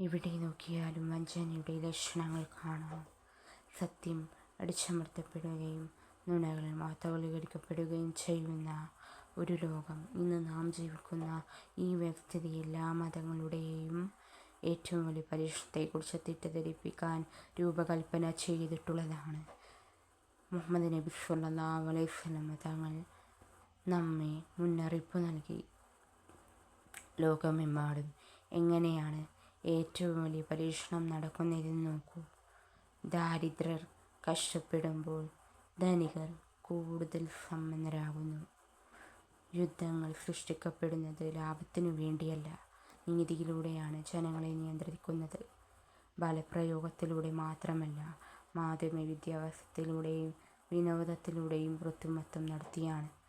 എവിടെ നോക്കിയാലും വഞ്ചനയുടെ ലക്ഷണങ്ങൾ കാണാം. സത്യം അടിച്ചമർത്തപ്പെടുകയും നുണകൾ വാർത്തവൽക്കരിക്കപ്പെടുകയും ചെയ്യുന്ന ഒരു ലോകം ഇന്ന് നാം ജീവിക്കുന്ന ഈ വ്യവസ്ഥിതി എല്ലാ മതങ്ങളുടെയും ഏറ്റവും വലിയ പരീക്ഷണത്തെക്കുറിച്ച് തെറ്റിദ്ധരിപ്പിക്കാൻ രൂപകൽപ്പന ചെയ്തിട്ടുള്ളതാണ്. മുഹമ്മദ് നബി സല്ലല്ലാഹു അലൈഹി വസല്ലമ തങ്ങൾ നമ്മെ മുന്നറിയിപ്പ് നൽകി. ലോകമെമ്പാടും എങ്ങനെയാണ് ഏറ്റവും വലിയ പരീക്ഷണം നടക്കുന്നതെന്ന് നോക്കൂ. ദാരിദ്ര്യർ കഷ്ടപ്പെടുമ്പോൾ ധനികർ കൂടുതൽ സമ്പന്നരാകുന്നു. യുദ്ധങ്ങൾ സൃഷ്ടിക്കപ്പെടുന്നത് ലാഭത്തിനു വേണ്ടിയല്ല നീതിയിലൂടെയാണ് ജനങ്ങളെ നിയന്ത്രിക്കുന്നത്. ബലപ്രയോഗത്തിലൂടെ മാത്രമല്ല മാധ്യമ വിദ്യാഭ്യാസത്തിലൂടെയും വിനോദത്തിലൂടെയും വൃത്തിമത്വം നടത്തിയാണ്.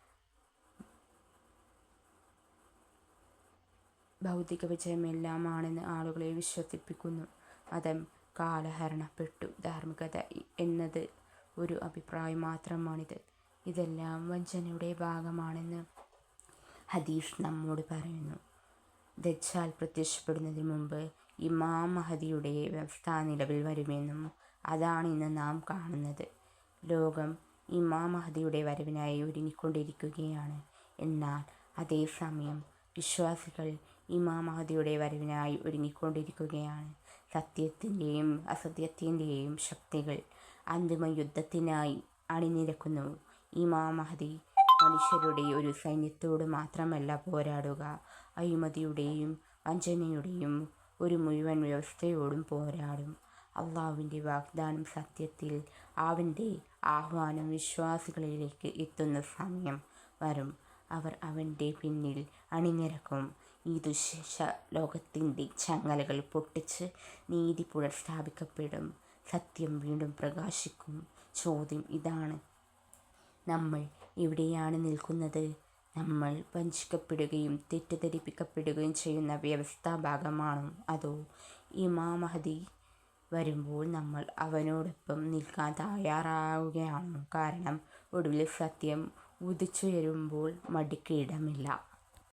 ഭൗതിക വിജയമെല്ലാമാണെന്ന് ആളുകളെ വിശ്വസിപ്പിക്കുന്നു. മതം കാലഹരണപ്പെട്ടു. ധാർമ്മികത എന്നത് ഒരു അഭിപ്രായം മാത്രമാണിത്. ഇതെല്ലാം വഞ്ചനയുടെ ഭാഗമാണെന്ന് ഹദീഷ് നമ്മോട് പറയുന്നു. ദജ്ജാൽ പ്രത്യക്ഷപ്പെടുന്നതിന് മുമ്പ് ഇമാം മഹദിയുടെ വ്യവസ്ഥ നിലവിൽ വരുമെന്നും അതാണ് ഇന്ന് നാം കാണുന്നത്. ലോകം ഇമാം മഹദിയുടെ വരവിനായി ഒരുങ്ങിക്കൊണ്ടിരിക്കുകയാണ്. എന്നാൽ അതേസമയം വിശ്വാസികൾ ഇമാം മഹദിയുടെ വരവിനായി ഒരുങ്ങിക്കൊണ്ടിരിക്കുകയാണ്. സത്യത്തിന്റെയും അസത്യത്തിന്റെയും ശക്തികൾ അന്തിമ യുദ്ധത്തിനായി അണിനിരക്കുന്നു. ഇമാം മഹദി മനുഷ്യരുടെ ഒരു സൈന്യത്തോട് മാത്രമല്ല പോരാടുക. അഴിമതിയുടെയും വഞ്ചനയുടെയും ഒരു മുഴുവൻ വ്യവസ്ഥയോടും പോരാടും. അള്ളാഹുവിന്റെ വാഗ്ദാനം സത്യത്തിൽ അവന്റെ ആഹ്വാനം വിശ്വാസികളിലേക്ക് എത്തുന്ന സമയം വരും. അവർ അവന്റെ പിന്നിൽ അണിനിരക്കും. ഈ ദുശിഷ ലോകത്തിന്റെ ചങ്ങലകൾ പൊട്ടിച്ച് നീതി പുനഃസ്ഥാപിക്കപ്പെടും. സത്യം വീണ്ടും പ്രകാശിക്കും. ചോദ്യം ഇതാണ്. നമ്മൾ എവിടെയാണ് നിൽക്കുന്നത്? നമ്മൾ വഞ്ചിക്കപ്പെടുകയും തെറ്റിദ്ധരിപ്പിക്കപ്പെടുകയും ചെയ്യുന്ന വ്യവസ്ഥാ ഭാഗമാണോ? അതോ ഇമാം മഹദി വരുമ്പോൾ നമ്മൾ അവനോടൊപ്പം നിൽക്കാൻ തയ്യാറാവുകയാണോ? കാരണം ഒടുവിൽ സത്യം ഉദിച്ചുയരുമ്പോൾ മടിക്ക് ഇടമില്ല.